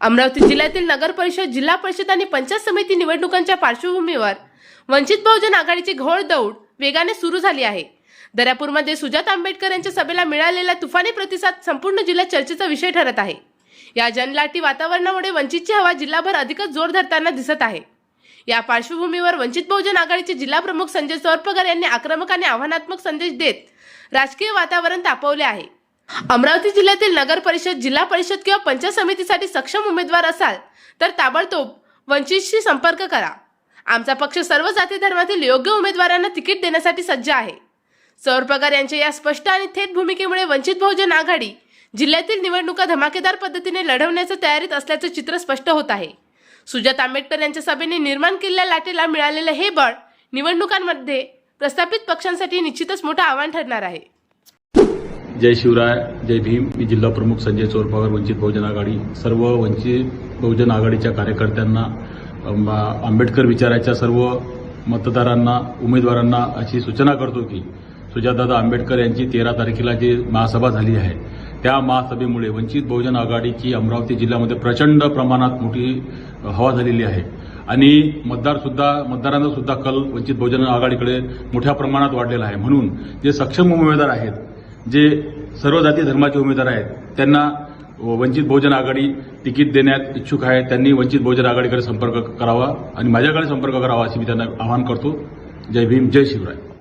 अमरावती जिल्ह्यातील नगर परिषद जिल्हा परिषद आणि पंचायत समिती निवडणुकांच्या पार्श्वभूमीवर वंचित बहुजन आघाडीची घोळ दौड वेगाने सुरू झाली आहे. दर्यापूरमध्ये सुजात आंबेडकर यांच्या सभेला मिळालेला तुफानी प्रतिसाद संपूर्ण जिल्ह्यात चर्चेचा विषय ठरत आहे. या जनलाटी वातावरणामुळे वंचितची हवा जिल्हाभर अधिकच जोर धरताना दिसत आहे. या पार्श्वभूमीवर वंचित बहुजन आघाडीचे जिल्हा प्रमुख संजय चोरपगार यांनी आक्रमक आणि आव्हानात्मक संदेश देत राजकीय वातावरण तापवले आहे. अमरावती जिल्ह्यातील नगर परिषद जिल्हा परिषद किंवा पंचायत समितीसाठी सक्षम उमेदवार असाल तर ताबडतोब वंचितशी संपर्क करा. आमचा पक्ष सर्व जाती धर्मातील योग्य उमेदवारांना तिकीट देण्यासाठी सज्ज आहे. सौर पगार यांच्या या स्पष्ट आणि थेट भूमिकेमुळे वंचित बहुजन आघाडी जिल्ह्यातील निवडणुका धमाकेदार पद्धतीने लढवण्याच्या तयारीत असल्याचं चित्र स्पष्ट होत आहे. सुजात आंबेडकर यांच्या सभेने निर्माण केलेल्या लाटेला मिळालेलं हे बळ निवडणुकांमध्ये प्रस्थापित पक्षांसाठी निश्चितच मोठं आव्हान ठरणार आहे. जय शिवराय जय भीम. मी जिल्हा प्रमुख संजय चोरपावर वंचित बहुजन आघाडी. सर्व वंचित बहुजन आघाडीच्या कार्यकर्त्यांना आंबेडकर विचाराच्या सर्व मतदारांना उमेदवारांना अशी सूचना करतो की सुजातदादा आंबेडकर यांची तेरा तारखेला जी महासभा झाली आहे त्या महासभेमुळे वंचित बहुजन आघाडीची अमरावती जिल्ह्यामध्ये प्रचंड प्रमाणात मोठी हवा झालेली आहे. आणि मतदार सुद्धा मतदारांचा सुद्धा कल वंचित बहुजन आघाडीकडे मोठ्या प्रमाणात वाढलेला आहे. म्हणून जे सक्षम उमेदवार आहेत जे सर्व जाती धर्माचे उमेदवार आहेत त्यांना वंचित बहुजन आघाडी तिकीट देण्यात इच्छुक आहे. त्यांनी वंचित बहुजन आघाडीकडे संपर्क करावा आणि माझ्याकडे संपर्क करावा असे मी त्यांना आवाहन करतो. जय भीम जय शिवराय.